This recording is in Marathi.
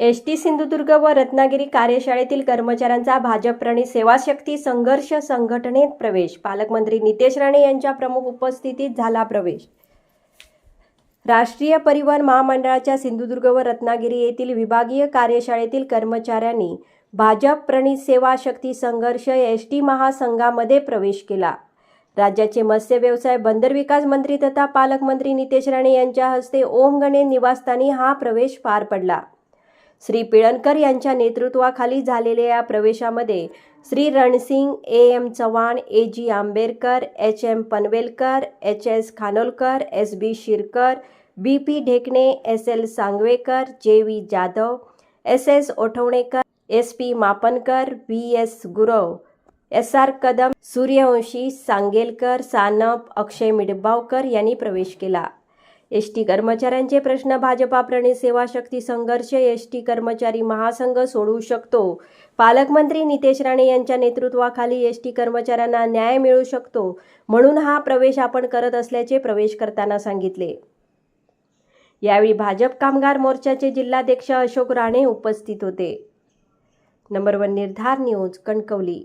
एस टी सिंधुदुर्ग व रत्नागिरी कार्यशाळेतील कर्मचाऱ्यांचा भाजपप्रणित सेवाशक्ती संघर्ष संघटनेत प्रवेश. पालकमंत्री नितेश राणे यांच्या प्रमुख उपस्थितीत झाला प्रवेश. राष्ट्रीय परिवहन महामंडळाच्या सिंधुदुर्ग व रत्नागिरी येथील विभागीय कार्यशाळेतील कर्मचाऱ्यांनी भाजप प्रणित सेवा शक्ती संघर्ष एस टी महासंघामध्ये प्रवेश केला. राज्याचे मत्स्य व्यवसाय बंदर विकास मंत्री तथा पालकमंत्री नितेश राणे यांच्या हस्ते ओम गणे निवासस्थानी हा प्रवेश पार पडला. श्री पिळणकर यांच्या नेतृत्वाखाली झालेल्या या प्रवेशामध्ये Shri Ransing A M Chavan A G Ambedkar H M Panvelkar H S Khanolkar S B Shirkar B P Dhekane S L Sangvekar J V Jadhav S S Othavanekar S P Mapankar V S Gurav S R Kadam Suryavanshi Sangelkar Sanap Akshay Midbavkar यांनी प्रवेश केला. एस टी कर्मचाऱ्यांचे प्रश्न भाजपा प्रणित सेवा शक्ती संघर्ष एस टी कर्मचारी महासंघ सोडवू शकतो. पालकमंत्री नितेश राणे यांच्या नेतृत्वाखाली एस टी कर्मचाऱ्यांना न्याय मिळू शकतो म्हणून हा प्रवेश आपण करत असल्याचे प्रवेश करताना सांगितले. यावेळी भाजप कामगार मोर्चाचे जिल्हाध्यक्ष अशोक राणे उपस्थित होते. Number one Nirdhar news Kankavli.